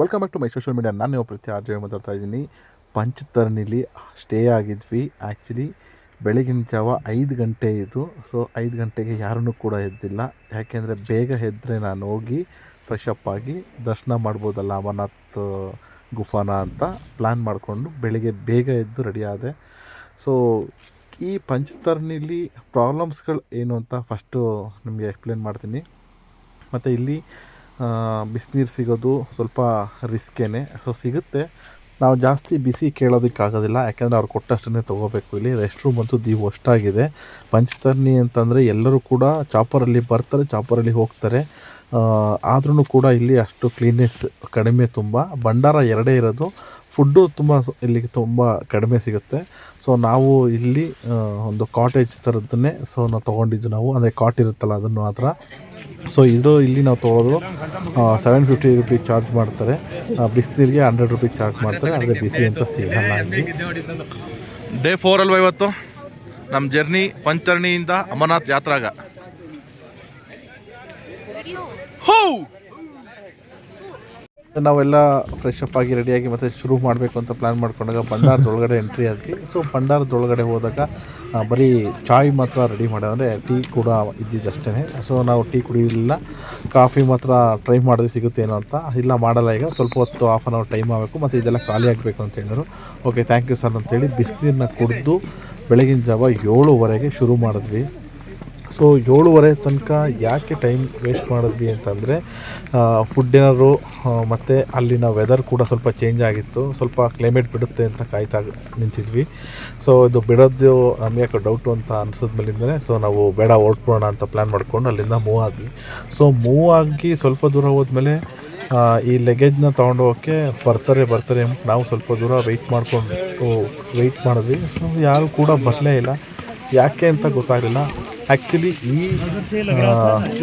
Welcome back to my social media ನಾನು ನೀವು ಪ್ರತಿ ಆರ್ಜೆ ಮಾತಾಡ್ತಾ ಇದ್ದೀನಿ. ಪಂಚತರಣಿಲಿ ಸ್ಟೇ ಆಗಿದ್ವಿ. ಆ್ಯಕ್ಚುಲಿ ಬೆಳಗಿನ ಜಾವ ಐದು ಗಂಟೆ ಇದು ಸೊ ಐದು ಗಂಟೆಗೆ ಯಾರನ್ನೂ ಕೂಡ ಎದ್ದಿಲ್ಲ. ಯಾಕೆಂದರೆ ಬೇಗ ಎದ್ದರೆ ನಾನು ಹೋಗಿ ಫ್ರೆಶ್ ಅಪ್ ಆಗಿ ದರ್ಶನ ಮಾಡ್ಬೋದಲ್ಲ ಅಮರನಾಥ್ ಗುಫಾನ ಅಂತ ಪ್ಲ್ಯಾನ್ ಮಾಡಿಕೊಂಡು ಬೆಳಿಗ್ಗೆ ಬೇಗ ಎದ್ದು ರೆಡಿ ಆದೆ. ಸೊ ಈ ಪಂಚತರಣಿಲಿ ಪ್ರಾಬ್ಲಮ್ಸ್ಗಳು ಏನು ಅಂತ ಫಸ್ಟು ನಿಮಗೆ ಎಕ್ಸ್ಪ್ಲೇನ್ ಮಾಡ್ತೀನಿ. ಮತ್ತು ಇಲ್ಲಿ ಬಿಸಿನೀರು ಸಿಗೋದು ಸ್ವಲ್ಪ ರಿಸ್ಕೇನೆ ಸೊ ಸಿಗುತ್ತೆ. ನಾವು ಜಾಸ್ತಿ ಬಿಸಿ ಕೇಳೋದಕ್ಕಾಗೋದಿಲ್ಲ. ಯಾಕೆಂದರೆ ಅವ್ರು ಕೊಟ್ಟಷ್ಟನ್ನೇ ತೊಗೋಬೇಕು. ಇಲ್ಲಿ ರೆಸ್ಟ್ ರೂಮ್ ಅಂತೂ ದಿ ಅಷ್ಟಾಗಿದೆ. ಪಂಚತರ್ಣಿ ಅಂತಂದರೆ ಎಲ್ಲರೂ ಕೂಡ ಚಾಪರಲ್ಲಿ ಬರ್ತಾರೆ, ಚಾಪರಲ್ಲಿ ಹೋಗ್ತಾರೆ. ಆದ್ರೂ ಕೂಡ ಇಲ್ಲಿ ಅಷ್ಟು ಕ್ಲೀನ್ನೆಸ್ ಕಡಿಮೆ ತುಂಬ. ಭಂಡಾರ ಎರಡೇ ಇರೋದು. ಫುಡ್ಡು ತುಂಬ ಇಲ್ಲಿ ತುಂಬ ಕಡಿಮೆ ಸಿಗುತ್ತೆ. ಸೊ ನಾವು ಇಲ್ಲಿ ಒಂದು ಕಾಟೇಜ್ ಥರದ್ದನ್ನೇ ಸೊ ನಾವು ತೊಗೊಂಡಿದ್ದು ನಾವು. ಅಂದರೆ ಕಾಟ್ ಇರುತ್ತಲ್ಲ ಅದನ್ನು ಮಾತ್ರ. ಸೊ ಇದು ಇಲ್ಲಿ ನಾವು ತೊಗೊಳೋದು ಸೆವೆನ್ ಫಿಫ್ಟಿ ರುಪೀಸ್ ಚಾರ್ಜ್ ಮಾಡ್ತಾರೆ. ಬಿಸಿನೀರಿಗೆ ಹಂಡ್ರೆಡ್ ರುಪೀಸ್ ಚಾರ್ಜ್ ಮಾಡ್ತಾರೆ. ಆದರೆ ಬಿಸಿ ಅಂತ ಸಿಗಲ್ಲ ಇಲ್ಲಿ. ಡೇ ಫೋರ್ ಅಲ್ವಾ ಇವತ್ತು? ನಮ್ಮ ಜರ್ನಿ ಪಂಚರ್ಣಿಯಿಂದ ಅಮರನಾಥ್ ಯಾತ್ರಾಗ. ಹೋ! ನಾವೆಲ್ಲ ಫ್ರೆಶ್ ಅಪ್ ಆಗಿ ರೆಡಿಯಾಗಿ ಮತ್ತೆ ಶುರು ಮಾಡಬೇಕು ಅಂತ ಪ್ಲ್ಯಾನ್ ಮಾಡ್ಕೊಂಡಾಗ ಭಂಡಾರದೊಳಗಡೆ ಎಂಟ್ರಿ ಆದ್ವಿ. ಸೊ ಭಂಡಾರದೊಳಗಡೆ ಹೋದಾಗ ಬರೀ ಚಾಯ್ ಮಾತ್ರ ರೆಡಿ ಅಂದರೆ ಟೀ ಕೂಡ ಇದ್ದಿದ್ದಷ್ಟೇ ಸೊ ನಾವು ಟೀ ಕುಡಿಯಲಿಲ್ಲ ಕಾಫಿ ಮಾತ್ರ ಟ್ರೈ ಮಾಡಿದ್ರೆ ಸಿಗುತ್ತೇನೋ ಅಂತ. ಇಲ್ಲ, ಮಾಡಲ್ಲ ಈಗ. ಸ್ವಲ್ಪ ಹೊತ್ತು ಹಾಫ್ ಆನ್ ಅವರ್ ಟೈಮ್ ಆಗಬೇಕು. ಮತ್ತು ಇದೆಲ್ಲ ಖಾಲಿ ಆಗಬೇಕು ಅಂತ ಹೇಳಿದರು. ಓಕೆ ಥ್ಯಾಂಕ್ ಯು ಸರ್ ಅಂತೇಳಿ ಬಿಸಿನೀರನ್ನ ಕುಡಿದು ಬೆಳಗಿನ ಜಾವ ಏಳುವರೆಗೆ ಶುರು ಮಾಡಿದ್ವಿ. ಸೊ ಏಳುವರೆ ತನಕ ಯಾಕೆ ಟೈಮ್ ವೇಸ್ಟ್ ಮಾಡಿದ್ವಿ ಅಂತಂದರೆ ಫುಡ್ ಏನಾದ್ರು ಮತ್ತು ಅಲ್ಲಿನ ವೆದರ್ ಕೂಡ ಸ್ವಲ್ಪ ಚೇಂಜ್ ಆಗಿತ್ತು. ಸ್ವಲ್ಪ ಕ್ಲೈಮೇಟ್ ಬಿಡುತ್ತೆ ಅಂತ ಕಾಯ್ತಾ ನಿಂತಿದ್ವಿ. ಸೊ ಇದು ಬಿಡೋದು ನಮಗೆ ಯಾಕೆ ಡೌಟು ಅಂತ ಅನ್ಸಿದ್ಮೇಲಿಂದಲೇ ಸೊ ನಾವು ಬೇಡ ಹೊರಟ್ಬಿಡೋಣ ಅಂತ ಪ್ಲ್ಯಾನ್ ಮಾಡ್ಕೊಂಡು ಅಲ್ಲಿಂದ ಮೂವ್ ಆದ್ವಿ. ಸೊ ಮೂವ್ ಆಗಿ ಸ್ವಲ್ಪ ದೂರ ಹೋದ್ಮೇಲೆ ಈ ಲಗೇಜ್ನ ತೊಗೊಂಡೋಗೋಕ್ಕೆ ಬರ್ತಾರೆ ಬರ್ತಾರೆ ನಾವು ಸ್ವಲ್ಪ ದೂರ ವೆಯ್ಟ್ ಮಾಡ್ಕೊಂಡು ವೆಯ್ಟ್ ಮಾಡಿದ್ವಿ. ಸೊ ಯಾರು ಕೂಡ ಬರಲೇ ಇಲ್ಲ. ಯಾಕೆ ಅಂತ ಗೊತ್ತಾಗಲಿಲ್ಲ. ಆ್ಯಕ್ಚುಲಿ ಈ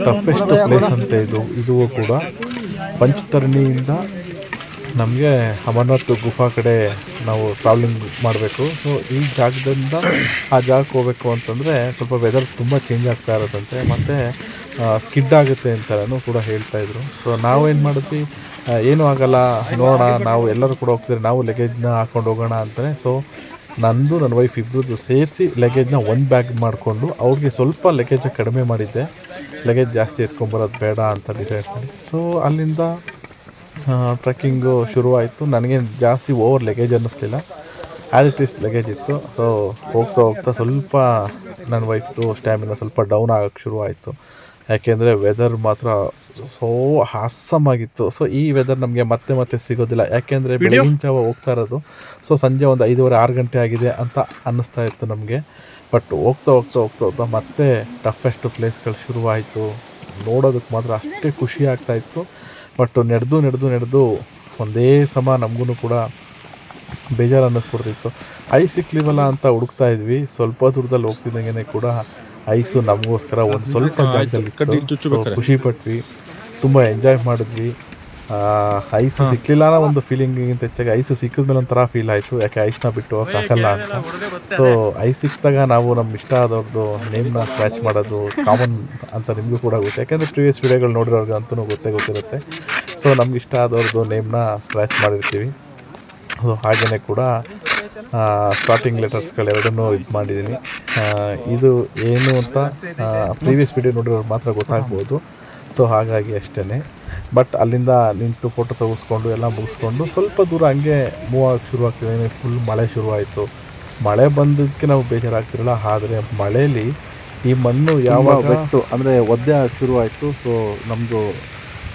ಟಫೆಸ್ಟ್ ಪ್ಲೇಸ್ ಅಂತ ಇದು. ಇದು ಕೂಡ ಪಂಚತರಣಿಯಿಂದ ನಮಗೆ ಅಮರನಾಥ್ ಗುಫಾ ಕಡೆ ನಾವು ಟ್ರಾವೆಲಿಂಗ್ ಮಾಡಬೇಕು. ಸೊ ಈ ಜಾಗದಿಂದ ಆ ಜಾಗಕ್ಕೆ ಹೋಗಬೇಕು ಅಂತಂದರೆ ಸ್ವಲ್ಪ ವೆದರ್ ತುಂಬ ಚೇಂಜ್ ಆಗ್ತಾ ಇರೋದಂತೆ. ಮತ್ತು ಸ್ಕಿಡ್ ಆಗುತ್ತೆ ಅಂತಲೂ ಕೂಡ ಹೇಳ್ತಾಯಿದ್ರು ಸೊ ನಾವೇನು ಮಾಡಿದ್ವಿ? ಏನೂ ಆಗಲ್ಲ. ನೋಡೋಣ, ನಾವು ಎಲ್ಲರೂ ಕೂಡ ಹೋಗ್ತಿದ್ರೆ ನಾವು ಲಗೇಜ್ನ ಹಾಕ್ಕೊಂಡು ಹೋಗೋಣ ಅಂತಲೇ ಸೊ ನಂದು, ನನ್ನ ವೈಫ್ ಇಬ್ಬರದ್ದು ಸೇರಿಸಿ ಲಗೇಜ್ನ ಒಂದು ಬ್ಯಾಗ್ ಮಾಡಿಕೊಂಡು ಅವ್ರಿಗೆ ಸ್ವಲ್ಪ ಲಗೇಜ್ ಕಡಿಮೆ ಮಾಡಿದ್ದೆ. ಲಗೇಜ್ ಜಾಸ್ತಿ ಎತ್ಕೊಂಬರೋದು ಬೇಡ ಅಂತ ಡಿಸೈಡ್ ಮಾಡಿ. ಸೊ ಅಲ್ಲಿಂದ ಟ್ರೆಕ್ಕಿಂಗು ಶುರುವಾಯಿತು. ನನಗೆ ಜಾಸ್ತಿ ಓವರ್ ಲಗೇಜ್ ಅನ್ನಿಸ್ಲಿಲ್ಲ. ಆ್ಯಸ್ ಇಟ್ ಈಸ್ ಲಗೇಜ್ ಇತ್ತು. ಸೊ ಹೋಗ್ತಾ ಹೋಗ್ತಾ ಸ್ವಲ್ಪ ನನ್ನ ವೈಫ್ದು ಸ್ಟ್ಯಾಮಿನ ಸ್ವಲ್ಪ ಡೌನ್ ಆಗೋಕ್ಕೆ ಶುರುವಾಯಿತು. ಯಾಕೆಂದರೆ ವೆದರ್ ಮಾತ್ರ ಸೋ ಹಾಸಮ್ ಆಗಿತ್ತು ಸೊ ಈ ವೆದರ್ ನಮಗೆ ಮತ್ತೆ ಮತ್ತೆ ಸಿಗೋದಿಲ್ಲ. ಯಾಕೆಂದರೆ ಬೆಳಗಿನ ಜಾವ ಹೋಗ್ತಾ ಇರೋದು. ಸೊ ಸಂಜೆ ಒಂದು ಐದೂವರೆ ಆರು ಗಂಟೆ ಆಗಿದೆ ಅಂತ ಅನ್ನಿಸ್ತಾ ಇತ್ತು ನಮಗೆ. ಬಟ್ ಹೋಗ್ತಾ ಹೋಗ್ತಾ ಹೋಗ್ತಾ ಹೋಗ್ತಾ ಮತ್ತೆ ಟಫೆಸ್ಟ್ ಪ್ಲೇಸ್ಗಳು ಶುರುವಾಯಿತು. ನೋಡೋದಕ್ಕೆ ಮಾತ್ರ ಅಷ್ಟೇ ಖುಷಿ ಆಗ್ತಾ ಇತ್ತು. ಬಟ್ ನಡೆದು ನಡೆದು ನಡೆದು ಒಂದೇ ಸಮ ನಮಗೂ ಕೂಡ ಬೇಜಾರು ಅನ್ನಿಸ್ಬಿಡ್ತಿತ್ತು. ಐ ಸಿಕ್ಲಿವಲ್ಲ ಅಂತ ಹುಡುಕ್ತಾ ಇದ್ವಿ. ಸ್ವಲ್ಪ ದೂರದಲ್ಲಿ ಹೋಗ್ತಿದ್ದಂಗೆ ಕೂಡ ಐಸು ನಮಗೋಸ್ಕರ ಒಂದು ಸ್ವಲ್ಪ ಜಾಗದಲ್ಲಿ ಖುಷಿ ಪಟ್ವಿ. ತುಂಬ ಎಂಜಾಯ್ ಮಾಡಿದ್ವಿ. ಐಸು ಸಿಕ್ಕಲಿಲ್ಲ ಅನ್ನೋ ಒಂದು ಫೀಲಿಂಗಿಗಿಂತ ಹೆಚ್ಚಾಗಿ ಐಸ್ ಸಿಕ್ಕಿದ್ಮೇಲೆ ಒಂಥರ ಫೀಲ್ ಆಯಿತು. ಯಾಕೆ ಐಸ್ನ ಬಿಟ್ಟು ಹೋಗಕ್ಕಾಗಲ್ಲ ಅಂತ. ಸೊ ಐಸ್ ಸಿಕ್ಕಿದಾಗ ನಾವು ನಮ್ಮ ಇಷ್ಟ ಆದವ್ರದ್ದು ನೇಮ್ನ ಸ್ಕ್ರ್ಯಾಚ್ ಮಾಡೋದು ಕಾಮನ್ ಅಂತ ನಿಮಗೂ ಕೂಡ ಗೊತ್ತು. ಯಾಕೆಂದರೆ ಪ್ರೀವಿಯಸ್ ವಿಡಿಯೋಗಳು ನೋಡಿರೋರ್ಗೆ ಅಂತೂ ಗೊತ್ತೇ ಗೊತ್ತಿರುತ್ತೆ. ಸೊ ನಮ್ಗೆ ಇಷ್ಟ ಆದವ್ರದ್ದು ನೇಮ್ನ ಸ್ಕ್ರ್ಯಾಚ್ ಮಾಡಿರ್ತೀವಿ. ಸೊ ಹಾಗೆಯೇ ಕೂಡ ಸ್ಟಾರ್ಟಿಂಗ್ ಲೆಟರ್ಸ್ಗಳೆರಡನ್ನೂ ಇದು ಮಾಡಿದ್ದೀನಿ ಇದು ಏನು ಅಂತ ಪ್ರೀವಿಯಸ್ ವಿಡಿಯೋ ನೋಡಿರೋರು ಮಾತ್ರ ಗೊತ್ತಾಗ್ಬೋದು. ಸೊ ಹಾಗಾಗಿ ಅಷ್ಟೇ ಬಟ್ ಅಲ್ಲಿಂದ ನಿಂತು ಫೋಟೋ ತೆಗೆಸ್ಕೊಂಡು ಎಲ್ಲ ಮುಗಿಸ್ಕೊಂಡು ಸ್ವಲ್ಪ ದೂರ ಹಂಗೆ ಮೂವ್ ಆಗಕ್ಕೆ ಶುರು ಆಗ್ತಿದೆ. ಫುಲ್ ಮಳೆ ಶುರುವಾಯಿತು ಮಳೆ ಬಂದಕ್ಕೆ ನಾವು ಬೇಜಾರಾಗ್ತಿರಲ್ಲ. ಆದರೆ ಮಳೆಯಲ್ಲಿ ಈ ಮಣ್ಣು ಯಾವ ಬೆಟ್ಟು ಅಂದರೆ ಒದ್ದೆ ಶುರುವಾಯಿತು ಸೊ ನಮ್ಮದು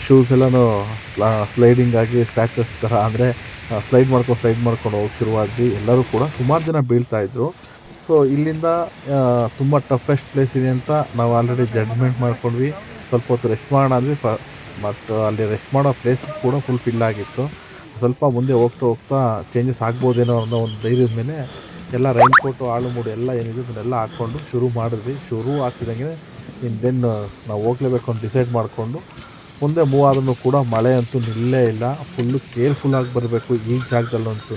ಶೂಸ್ ಎಲ್ಲನೂ ಸ್ಲೈಡಿಂಗ್ ಆಗಿ ಸ್ಕ್ರ್ಯಾಚಸ್ ಥರ ಅಂದರೆ ಸ್ಲೈಡ್ ಮಾಡ್ಕೊಂಡು ಸ್ಲೈಡ್ ಮಾಡ್ಕೊಂಡು ಹೋಗಿ ಶುರುವಾಗಿ ಎಲ್ಲರೂ ಕೂಡ ಸುಮಾರು ಜನ ಬೀಳ್ತಾಯಿದ್ರು ಸೊ ಇಲ್ಲಿಂದ ತುಂಬ ಟಫೆಸ್ಟ್ ಪ್ಲೇಸ್ ಇದೆ ಅಂತ ನಾವು ಆಲ್ರೆಡಿ ಜಡ್ಜ್ಮೆಂಟ್ ಮಾಡ್ಕೊಂಡ್ವಿ. ಸ್ವಲ್ಪ ಹೊತ್ತು ರೆಸ್ಟ್ ಮಾಡೋಣ ಅಂದ್ವಿ. ಫ ಮತ್ತು ಅಲ್ಲಿ ರೆಸ್ಟ್ ಮಾಡೋ ಪ್ಲೇಸ್ ಕೂಡ ಫುಲ್ ಫಿಲ್ ಆಗಿತ್ತು. ಸ್ವಲ್ಪ ಮುಂದೆ ಹೋಗ್ತಾ ಹೋಗ್ತಾ ಚೇಂಜಸ್ ಆಗ್ಬೋದೇನೋ ಅನ್ನೋ ಒಂದು ಧೈರ್ಯದ ಮೇಲೆ ಎಲ್ಲ ರೈನ್ ಕೋಟು ಆಳು ಮೂಡು ಎಲ್ಲ ಏನಿದೆ ಅದನ್ನೆಲ್ಲ ಹಾಕ್ಕೊಂಡು ಶುರು ಮಾಡಿದ್ವಿ. ಶುರು ಆಗ್ತಿದ್ದಂಗೆ ದೆನ್ ನಾವು ಹೋಗ್ಲೇಬೇಕು ಅಂತ ಡಿಸೈಡ್ ಮಾಡಿಕೊಂಡು ಮುಂದೆ ಮೂವ್ ಆದ್ರೂ ಕೂಡ ಮಳೆ ಅಂತೂ ನಿಲ್ಲೇ ಇಲ್ಲ. ಫುಲ್ಲು ಕೇರ್ಫುಲ್ಲಾಗಿ ಬರಬೇಕು ಈ ಜಾಗದಲ್ಲಂತೂ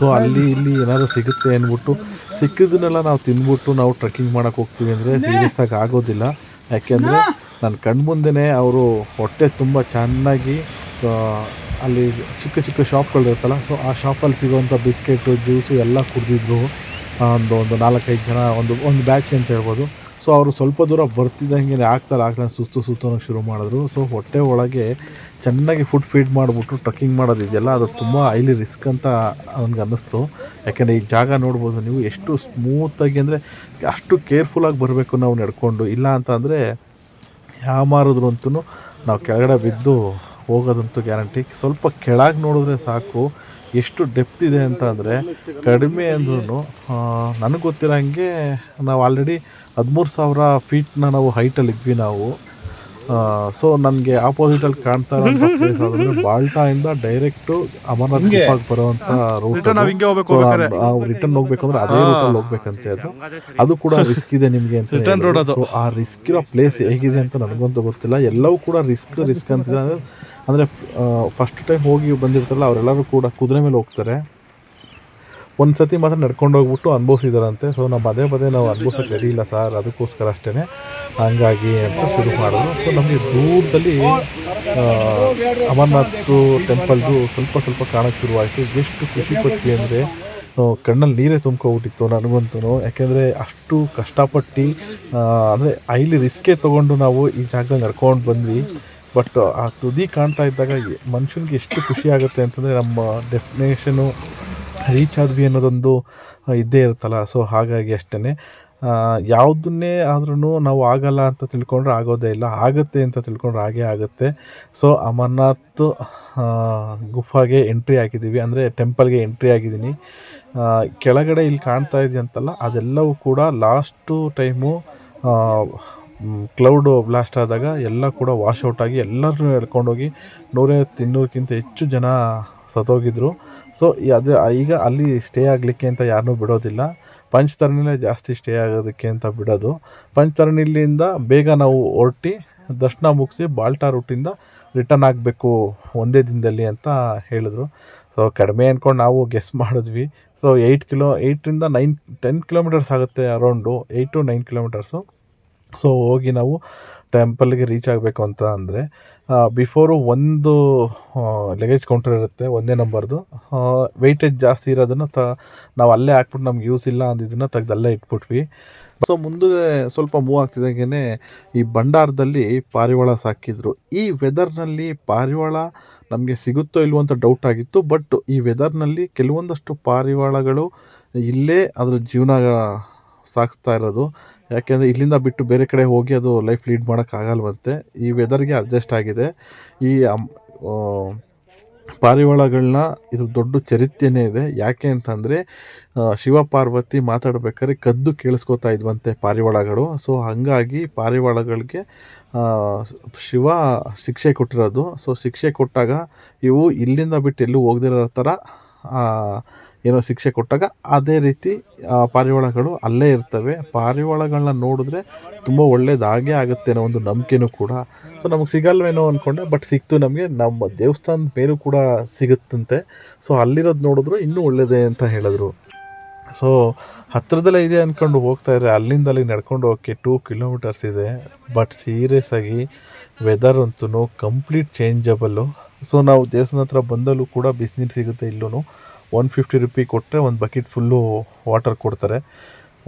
ಸೊ ಅಲ್ಲಿ ಇಲ್ಲಿ ಏನಾದರೂ ಸಿಗುತ್ತೆ ಅಂದ್ಬಿಟ್ಟು ಸಿಕ್ಕಿದ್ದನ್ನೆಲ್ಲ ನಾವು ತಿಂದ್ಬಿಟ್ಟು ನಾವು ಟ್ರೆಕ್ಕಿಂಗ್ ಮಾಡೋಕೆ ಹೋಗ್ತೀವಿ ಅಂದರೆ ಸೀರಿಯಸ್ ಆಗಿ ಆಗೋದಿಲ್ಲ. ಯಾಕೆಂದರೆ ನನ್ನ ಕಣ್ಮುಂದೆನೇ ಅವರು ಹೊಟ್ಟೆ ತುಂಬ ಚೆನ್ನಾಗಿ ಅಲ್ಲಿ ಚಿಕ್ಕ ಚಿಕ್ಕ ಶಾಪ್ಗಳು ಇರುತ್ತಲ್ಲ ಸೊ ಆ ಶಾಪಲ್ಲಿ ಸಿಗೋವಂಥ ಬಿಸ್ಕೆಟು ಜ್ಯೂಸು ಎಲ್ಲ ಕುಡಿದಿದ್ರು. ಒಂದು ಒಂದು ನಾಲ್ಕೈದು ಜನ ಒಂದು ಒಂದು ಬ್ಯಾಚ್ ಅಂತ ಹೇಳ್ಬೋದು. ಸೊ ಅವರು ಸ್ವಲ್ಪ ದೂರ ಬರ್ತಿದ್ದಂಗೆ ಆಗ್ತಾರೆ ಆಗ್ತಾ ಸುಸ್ತು ಸುಸ್ತು ಅನ್ನೋಕೆ ಶುರು ಮಾಡಿದ್ರು. ಸೊ ಹೊಟ್ಟೆ ಒಳಗೆ ಚೆನ್ನಾಗಿ ಫುಡ್ ಫೀಡ್ ಮಾಡಿಬಿಟ್ಟು ಟ್ರಕ್ಕಿಂಗ್ ಮಾಡೋದಿದೆಯಲ್ಲ ಅದು ತುಂಬ ಹೈಲಿ ರಿಸ್ಕ್ ಅಂತ ನನಗೆ ಅನ್ನಿಸ್ತು. ಯಾಕೆಂದರೆ ಈ ಜಾಗ ನೋಡ್ಬೋದು ನೀವು ಎಷ್ಟು ಸ್ಮೂತಾಗಿ ಅಂದರೆ ಅಷ್ಟು ಕೇರ್ಫುಲ್ಲಾಗಿ ಬರಬೇಕು ನಾವು ನಡ್ಕೊಂಡು. ಇಲ್ಲ ಅಂತ ಅಂದರೆ ಯಾಮಾರಿದ್ರು ಅಂತೂ ನಾವು ಕೆಳಗಡೆ ಬಿದ್ದು ಹೋಗೋದಂತೂ ಗ್ಯಾರಂಟಿ ಸ್ವಲ್ಪ ಕೆಳಗೆ ನೋಡಿದ್ರೆ ಸಾಕು. ಎಷ್ಟು ಡೆಪ್ತ್ ಇದೆ ಅಂತ ಅಂದರೆ ಕಡಿಮೆ ಅಂದ್ರೂ ನನಗೆ ಗೊತ್ತಿರೋಂಗೆ ನಾವು ಆಲ್ರೆಡಿ ಹದಿಮೂರು ಸಾವಿರ ಫೀಟ್ನ ನಾವು ಹೈಟಲ್ಲಿ ಇದ್ವಿ ನಾವು. ಸೊ ನನಗೆ ಆಪೋಸಿಟಲ್ಲಿ ಕಾಣ್ತಾ ಇರೋ ಪ್ಲೇಸ್ ಅಂದರೆ ಬಾಲ್ಟಾಯಿಂದ ಡೈರೆಕ್ಟು ಅಮರನಾಥ್ ಗುಫಾಗೆ ಬರುವಂಥ ರೂಟ್ ನಾವ್. ರಿಟರ್ನ್ ಹೋಗ್ಬೇಕು ಅಂದ್ರೆ ಅದೇ ರೂಟಲ್ಲಿ ಹೋಗ್ಬೇಕಂತೆ ಅದು ಅದು ಕೂಡ ರಿಸ್ಕ್ ಇದೆ ನಿಮಗೆ ಅಂತ ಆ ರಿಸ್ಕ್ ಇರೋ ಪ್ಲೇಸ್ ಹೇಗಿದೆ ಅಂತ ನನಗಂತೂ ಗೊತ್ತಿಲ್ಲ. ಎಲ್ಲವೂ ಕೂಡ ರಿಸ್ಕ್ ರಿಸ್ಕ್ ಅಂತಿದೆ. ಅಂದರೆ ಅಂದರೆ ಫಸ್ಟ್ ಟೈಮ್ ಹೋಗಿ ಬಂದಿರ್ತಾರಲ್ಲ, ಅವರೆಲ್ಲರೂ ಕೂಡ ಕುದುರೆ ಮೇಲೆ ಹೋಗ್ತಾರೆ. ಒಂದು ಸತಿ ಮಾತ್ರ ನಡ್ಕೊಂಡು ಹೋಗ್ಬಿಟ್ಟು ಅನುಭವಿಸಿದಾರಂತೆ. ಸೊ ನಾವು ಪದೇ ಪದೇ ನಾವು ಅನುಭವಿಸೋಕೆ ರೆಡಿ ಇಲ್ಲ ಸರ್, ಅದಕ್ಕೋಸ್ಕರ ಅಷ್ಟೇ ಹಂಗಾಗಿ ಅಂತ ಶುರು ಮಾಡೋದು ಸೊ ನಮಗೆ ದೂರದಲ್ಲಿ ಅಮರನಾಥ್ ಟೆಂಪಲ್ದು ಸ್ವಲ್ಪ ಸ್ವಲ್ಪ ಕಾಣೋಕ್ಕೆ ಶುರುವಾಯಿತು. ಎಷ್ಟು ಖುಷಿ ಪಟ್ವಿ ಅಂದರೆ ಕಣ್ಣಲ್ಲಿ ನೀರೇ ತುಂಬ್ಕೊಬಿಟ್ಟಿತ್ತು ನನಗಂತೂ ಯಾಕೆಂದರೆ, ಅಷ್ಟು ಕಷ್ಟಪಟ್ಟು ಅಂದರೆ ಐಲಿ ರಿಸ್ಕೇ ತೊಗೊಂಡು ನಾವು ಈ ಜಾಗದಲ್ಲಿ ನಡ್ಕೊಂಡು ಬಂದ್ವಿ. ಬಟ್ ಆ ತುದಿ ಕಾಣ್ತಾ ಇದ್ದಾಗ ಮನುಷ್ಯನಿಗೆ ಎಷ್ಟು ಖುಷಿ ಆಗುತ್ತೆ ಅಂತಂದರೆ ನಮ್ಮ ಡೆಫಿನೇಷನು ರೀಚ್ ಆದ್ವಿ ಅನ್ನೋದೊಂದು ಇದ್ದೇ ಇರುತ್ತಲ್ಲ. ಸೊ ಹಾಗಾಗಿ ಅಷ್ಟೇ ಯಾವುದನ್ನೇ ಆದ್ರೂ ನಾವು ಆಗಲ್ಲ ಅಂತ ತಿಳ್ಕೊಂಡ್ರೆ ಆಗೋದೇ ಇಲ್ಲ. ಆಗುತ್ತೆ ಅಂತ ತಿಳ್ಕೊಂಡ್ರೆ ಹಾಗೇ ಆಗುತ್ತೆ. ಸೊ ಅಮರ್ನಾಥ್ ಗುಫಾಗೆ ಎಂಟ್ರಿ ಆಗಿದ್ದೀವಿ ಅಂದರೆ ಟೆಂಪಲ್ಗೆ ಎಂಟ್ರಿ ಆಗಿದ್ದೀನಿ ಕೆಳಗಡೆ ಇಲ್ಲಿ ಕಾಣ್ತಾ ಇದೆಯಂತಲ್ಲ, ಅದೆಲ್ಲವೂ ಕೂಡ ಲಾಸ್ಟು ಟೈಮು ಕ್ಲೌಡ್ ಬ್ಲಾಸ್ಟ್ ಆದಾಗ ಎಲ್ಲ ಕೂಡ ವಾಶ್ ಔಟ್ ಆಗಿ ಎಲ್ಲರನ್ನೂ ಎಳ್ಕೊಂಡೋಗಿ ನೂರೈವತ್ತು ಇನ್ನೂರಕ್ಕಿಂತ ಹೆಚ್ಚು ಜನ ಸತ್ತೋಗಿದ್ರು. ಸೊ ಅದು, ಈಗ ಅಲ್ಲಿ ಸ್ಟೇ ಆಗಲಿಕ್ಕೆ ಅಂತ ಯಾರನ್ನೂ ಬಿಡೋದಿಲ್ಲ. ಪಂಚತರಣಿಲೇ ಜಾಸ್ತಿ ಸ್ಟೇ ಆಗೋದಕ್ಕೆ ಅಂತ ಬಿಡೋದು. ಪಂಚತರಣಿಲಿಂದ ಬೇಗ ನಾವು ಹೊರಟಿ ದರ್ಶನ ಮುಗಿಸಿ ಬಾಲ್ಟಾ ರೂಟಿಂದ ರಿಟರ್ನ್ ಆಗಬೇಕು ಒಂದೇ ದಿನದಲ್ಲಿ ಅಂತ ಹೇಳಿದ್ರು. ಸೊ ಕಡಿಮೆ ಅಂದ್ಕೊಂಡು ನಾವು ಗೆಸ್ ಮಾಡಿದ್ವಿ. ಸೊ ಏಯ್ಟ್ ಕಿಲೋ ಏಯ್ಟ್ರಿಂದ ನೈನ್ ಟೆನ್ ಕಿಲೋಮೀಟರ್ಸ್ ಆಗುತ್ತೆ around eight to nine kilometres so ಹೋಗಿ ನಾವು ಟೆಂಪಲ್ಗೆ ರೀಚ್ ಆಗಬೇಕು ಅಂತ ಅಂದರೆ ಬಿಫೋರು ಒಂದು ಲಗೇಜ್ ಕೌಂಟರ್ ಇರುತ್ತೆ, ಒಂದೇ ನಂಬರ್ದು ವೆಯ್ಟೇಜ್ ಜಾಸ್ತಿ ಇರೋದನ್ನು ತ, ನಾವು ಅಲ್ಲೇ ಹಾಕ್ಬಿಟ್ಟು ನಮ್ಗೆ ಯೂಸ್ ಇಲ್ಲ ಅಂದಿದ್ದನ್ನು ತೆಗ್ದು ಅಲ್ಲೇ ಇಟ್ಬಿಟ್ವಿ. ಸೊ ಮುಂದೆ ಸ್ವಲ್ಪ ಮೂವ್ ಆಗ್ತಿದ್ದಂಗೆ ಈ ಭಂಡಾರದಲ್ಲಿ ಪಾರಿವಾಳ ಸಾಕಿದ್ರು. ಈ ವೆದರ್ನಲ್ಲಿ ಪಾರಿವಾಳ ನಮಗೆ ಸಿಗುತ್ತೋ ಇಲ್ವೋ ಅಂತ ಡೌಟ್ ಆಗಿತ್ತು ಬಟ್ ಈ ವೆದರ್ನಲ್ಲಿ ಕೆಲವೊಂದಷ್ಟು ಪಾರಿವಾಳಗಳು ಇಲ್ಲೇ ಅದರ ಜೀವನ ಸಾಗಿಸ್ತಾ ಇರೋದು. ಯಾಕೆಂದರೆ ಇಲ್ಲಿಂದ ಬಿಟ್ಟು ಬೇರೆ ಕಡೆ ಹೋಗಿ ಅದು ಲೈಫ್ ಲೀಡ್ ಮಾಡೋಕ್ಕಾಗಲ್ವಂತೆ. ಈ ವೆದರ್ಗೆ ಅಡ್ಜಸ್ಟ್ ಆಗಿದೆ. ಈ ಪಾರಿವಾಳಗಳನ್ನ ಇದು ದೊಡ್ಡ ಚರಿತ್ರೆನೇ ಇದೆ. ಯಾಕೆ ಅಂತಂದರೆ ಶಿವ ಪಾರ್ವತಿ ಮಾತಾಡಬೇಕಾದ್ರೆ ಕದ್ದು ಕೇಳಿಸ್ಕೊತಾ ಇದ್ವಂತೆ ಪಾರಿವಾಳಗಳು. ಸೊ ಹಾಗಾಗಿ ಪಾರಿವಾಳಗಳಿಗೆ ಶಿವ ಶಿಕ್ಷೆ ಕೊಟ್ಟಿರೋದು. ಸೊ ಶಿಕ್ಷೆ ಕೊಟ್ಟಾಗ ಇವು ಇಲ್ಲಿಂದ ಬಿಟ್ಟು ಎಲ್ಲೂ ಹೋಗದಿರೋ ಥರ ಏನೋ ಶಿಕ್ಷೆ ಕೊಟ್ಟಾಗ ಅದೇ ರೀತಿ ಪಾರಿವಾಳಗಳು ಅಲ್ಲೇ ಇರ್ತವೆ. ಪಾರಿವಾಳಗಳನ್ನ ನೋಡಿದ್ರೆ ತುಂಬ ಒಳ್ಳೇದಾಗೇ ಆಗುತ್ತೆ ಅನ್ನೋ ಒಂದು ನಂಬಿಕೆನೂ ಕೂಡ. ಸೊ ನಮಗೆ ಸಿಗಲ್ವೇನೋ ಅಂದ್ಕೊಂಡೆ ಬಟ್ ಸಿಕ್ತು ನಮಗೆ. ನಮ್ಮ ದೇವಸ್ಥಾನದ ಮೇಲೂ ಕೂಡ ಸಿಗುತ್ತಂತೆ. ಸೊ ಅಲ್ಲಿರೋದು ನೋಡಿದ್ರು ಇನ್ನೂ ಒಳ್ಳೇದೇ ಅಂತ ಹೇಳಿದ್ರು. ಸೊ ಹತ್ತಿರದಲ್ಲೇ ಇದೆ ಅಂದ್ಕೊಂಡು ಹೋಗ್ತಾ ಇದ್ರೆ ಅಲ್ಲಿಂದ ಅಲ್ಲಿ ನಡ್ಕೊಂಡು ಹೋಗೋಕ್ಕೆ ಟೂ ಕಿಲೋಮೀಟರ್ಸ್ ಇದೆ. ಬಟ್ ಸೀರಿಯಸ್ ಆಗಿ ವೆದರ್ ಅಂತೂ ಕಂಪ್ಲೀಟ್ ಚೇಂಜಬಲ್ಲು ಸೊ ನಾವು ದೇವಸ್ಥಾನ ಹತ್ರ ಬಂದಲ್ಲೂ ಕೂಡ ಬಿಸಿನೀರು ಸಿಗುತ್ತೆ ಇಲ್ಲೂ ಒನ್ ಫಿಫ್ಟಿ ರುಪಿ ಕೊಟ್ಟರೆ ಒಂದು ಬಕೆಟ್ ಫುಲ್ಲು ವಾಟರ್ ಕೊಡ್ತಾರೆ.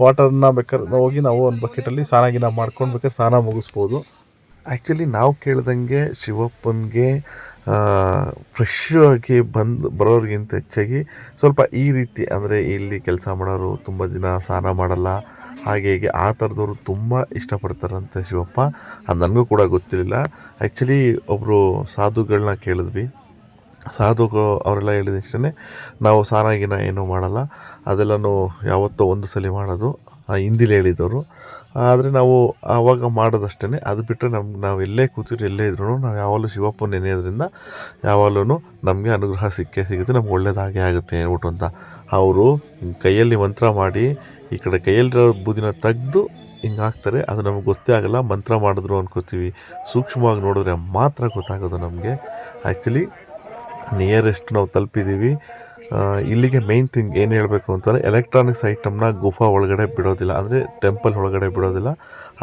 ವಾಟರ್ನ ಬೇಕಾದ್ರೆ ಹೋಗಿ ನಾವು ಒಂದು ಬಕೆಟಲ್ಲಿ ಸ್ನಾನ ಗಿನ ಮಾಡ್ಕೊಂಡು ಬೇಕಾದ್ರೆ ಸ್ನಾನ ಮುಗಿಸ್ಬೋದು. ಆ್ಯಕ್ಚುಲಿ ನಾವು ಕೇಳ್ದಂಗೆ ಶಿವಪ್ಪನಿಗೆ ಫ್ರೆಶ್ ಆಗಿ ಬಂದು ಬರೋರಿಗಿಂತ ಹೆಚ್ಚಾಗಿ ಸ್ವಲ್ಪ ಈ ರೀತಿ ಅಂದರೆ ಇಲ್ಲಿ ಕೆಲಸ ಮಾಡೋರು ತುಂಬ ದಿನ ಸ್ನಾನ ಮಾಡಲ್ಲ. ಹಾಗೆ ಹೀಗೆ ಆ ಥರದವರು ತುಂಬ ಇಷ್ಟಪಡ್ತಾರಂತೆ ಶಿವಪ್ಪ. ಅದು ನನಗೂ ಕೂಡ ಗೊತ್ತಿರಲಿಲ್ಲ. ಆ್ಯಕ್ಚುಲಿ ಒಬ್ಬರು ಸಾಧುಗಳನ್ನ ಕೇಳಿದ್ವಿ. ಸಾಧುಗಳು ಅವರೆಲ್ಲ ಹೇಳಿದ ತಕ್ಷಣ ನಾವು ಸ್ನಾನ ಗಿನ ಏನೂ ಮಾಡಲ್ಲ. ಅದೆಲ್ಲನೂ ಯಾವತ್ತೋ ಒಂದು ಸಲ ಮಾಡೋದು ಹಿಂದಿಲಿ ಹೇಳಿದವರು. ಆದರೆ ನಾವು ಆವಾಗ ಮಾಡೋದಷ್ಟೇ ಅದು ಬಿಟ್ಟರೆ ನಮ್ಗೆ ನಾವು ಎಲ್ಲೇ ಕೂತಿರು ಎಲ್ಲೇ ಇದ್ರೂ ನಾವು ಯಾವಾಗಲೂ ಶಿವಪ್ಪ ನೆನೆಯೋದ್ರಿಂದ ಯಾವಾಗಲೂ ನಮಗೆ ಅನುಗ್ರಹ ಸಿಕ್ಕೇ ಸಿಗುತ್ತೆ, ನಮ್ಗೆ ಒಳ್ಳೇದಾಗೇ ಆಗುತ್ತೆ ಹೇಳ್ಬಿಟ್ಟು ಅಂತ ಅವರು ಕೈಯಲ್ಲಿ ಮಂತ್ರ ಮಾಡಿ ಈ ಕಡೆ ಕೈಯಲ್ಲಿರೋ ಬುದಿನ ತೆಗೆದು ಹಿಂಗೆ ಹಾಕ್ತಾರೆ. ಅದು ನಮಗೆ ಗೊತ್ತೇ ಆಗಲ್ಲ, ಮಂತ್ರ ಮಾಡಿದ್ರು ಅನ್ಕೋತೀವಿ. ಸೂಕ್ಷ್ಮವಾಗಿ ನೋಡಿದ್ರೆ ಮಾತ್ರ ಗೊತ್ತಾಗೋದು ನಮಗೆ. ಆ್ಯಕ್ಚುಲಿ ನಿಯರೆಸ್ಟ್ ನಾವು ತಲುಪಿದ್ದೀವಿ. ಇಲ್ಲಿಗೆ ಮೇಯ್ನ್ ಥಿಂಗ್ ಏನು ಹೇಳಬೇಕು ಅಂತಂದರೆ ಎಲೆಕ್ಟ್ರಾನಿಕ್ಸ್ ಐಟಮ್ನ ಗುಫಾ ಒಳಗಡೆ ಬಿಡೋದಿಲ್ಲ. ಅಂದರೆ ಟೆಂಪಲ್ ಒಳಗಡೆ ಬಿಡೋದಿಲ್ಲ.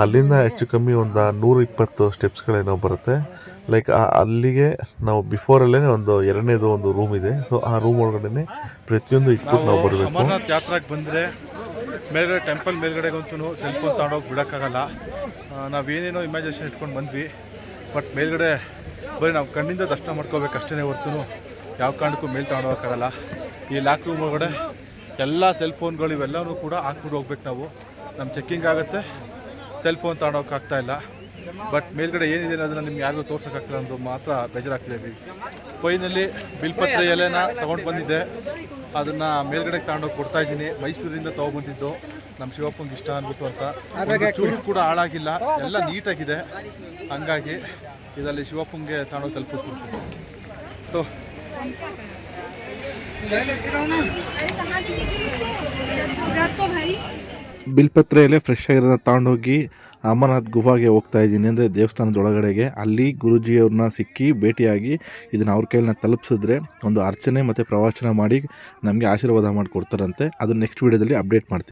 ಅಲ್ಲಿಂದ ಹೆಚ್ಚು ಕಮ್ಮಿ ಒಂದು ನೂರ ಇಪ್ಪತ್ತು ಸ್ಟೆಪ್ಸ್ಗಳೇನೋ ಬರುತ್ತೆ ಲೈಕ್ ಅಲ್ಲಿಗೆ ನಾವು ಬಿಫೋರಲ್ಲೇ ಒಂದು ಎರಡನೇದು ಒಂದು ರೂಮ್ ಇದೆ. ಸೊ ಆ ರೂಮ್ ಒಳಗಡೆ ಪ್ರತಿಯೊಂದು ಇಟ್ಬಿಟ್ಟು ನಾವು ಬರಬೇಕು. ಜಾತ್ರೆಗೆ ಬಂದರೆ ಮೇಲ್ಗಡೆ ಟೆಂಪಲ್ ಮೇಲ್ಗಡೆಗಂತೂ ಸೆಲ್ ಫೋನ್ ತಗೊಂಡೋಗಿ ಬಿಡೋಕ್ಕಾಗಲ್ಲ. ನಾವೇನೇನೋ ಇಮ್ಯಾಜಿನೇಷನ್ ಇಟ್ಕೊಂಡು ಬಂದ್ವಿ. ಬಟ್ ಮೇಲ್ಗಡೆ ಬರೀ ನಾವು ಕಣ್ಣಿಂದ ದರ್ಶನ ಮಾಡ್ಕೋಬೇಕು ಅಷ್ಟೇ ಹೊರತು ಯಾವ ಕಾರಣಕ್ಕೂ ಮೇಲೆ ತಗೊಂಡೋಗೋಕ್ಕಾಗಲ್ಲ. ಈ ಲಾಕ್ ರೂಮ್ ಒಳಗಡೆ ಎಲ್ಲ ಸೆಲ್ ಫೋನ್ಗಳು ಇವೆಲ್ಲವೂ ಕೂಡ ಹಾಕ್ಬಿಟ್ಟು ಹೋಗ್ಬೇಕು ನಾವು. ನಮ್ಮ ಚೆಕ್ಕಿಂಗ್ ಆಗುತ್ತೆ ಸೆಲ್ ಫೋನ್ ತಗೊಂಡೋಗಕ್ಕಾಗ್ತಾ ಇಲ್ಲ. ಬಟ್ ಮೇಲ್ಗಡೆ ಏನಿದೆ ಅದನ್ನು ನಿಮ್ಗೆ ಯಾರಿಗೂ ತೋರ್ಸೋಕ್ಕಾಗ್ತಿಲ್ಲ ಅನ್ನೋದು ಮಾತ್ರ ಬೇಜಾರಾಗ್ತಿದೆ ಫೈನಲ್ಲಿ ಬಿಲ್ಪತ್ರ ಎಲೆನ ತೊಗೊಂಡು ಬಂದಿದ್ದೆ. ಅದನ್ನು ಮೇಲ್ಗಡೆಗೆ ತಗೊಂಡೋಗಿ ಕೊಡ್ತಾ ಇದ್ದೀನಿ. ಮೈಸೂರಿಂದ ತೊಗೊಬಂದಿದ್ದು ನಮ್ಮ ಶಿವಪ್ಪಂಗೆ ಇಷ್ಟ ಅಂದ್ಬಿಟ್ಟು ಅಂತ. ಚೂರು ಕೂಡ ಹಾಳಾಗಿಲ್ಲ. ಎಲ್ಲ ನೀಟಾಗಿದೆ ಹಂಗಾಗಿ ಇದರಲ್ಲಿ ಶಿವಪ್ಪಂಗೆ ತಾಣ ತಲುಪಿಸ್ಬಿಡ್ತೀವಿ ಸೊ ಬಿಲ್ಪತ್ರೆಯಲ್ಲೇ ಫ್ರೆಶ್ ಆಗಿರೋದನ್ನ ತಗೊಂಡೋಗಿ ಅಮರನಾಥ್ ಗುಹಾಗೆ ಹೋಗ್ತಾ ಇದ್ದೀನಿ ಅಂದರೆ ದೇವಸ್ಥಾನದ ಒಳಗಡೆಗೆ. ಅಲ್ಲಿ ಗುರುಜಿಯವ್ರನ್ನ ಸಿಕ್ಕಿ ಭೇಟಿಯಾಗಿ ಇದನ್ನು ಅವ್ರ ಕೈಯಲ್ಲಿ ತಲುಪಿಸಿದ್ರೆ ಒಂದು ಅರ್ಚನೆ ಮತ್ತು ಪ್ರವಚನ ಮಾಡಿ ನಮಗೆ ಆಶೀರ್ವಾದ ಮಾಡಿಕೊಡ್ತಾರಂತೆ. ಅದನ್ನು ನೆಕ್ಸ್ಟ್ ವೀಡಿಯೋದಲ್ಲಿ ಅಪ್ಡೇಟ್ ಮಾಡ್ತೀನಿ.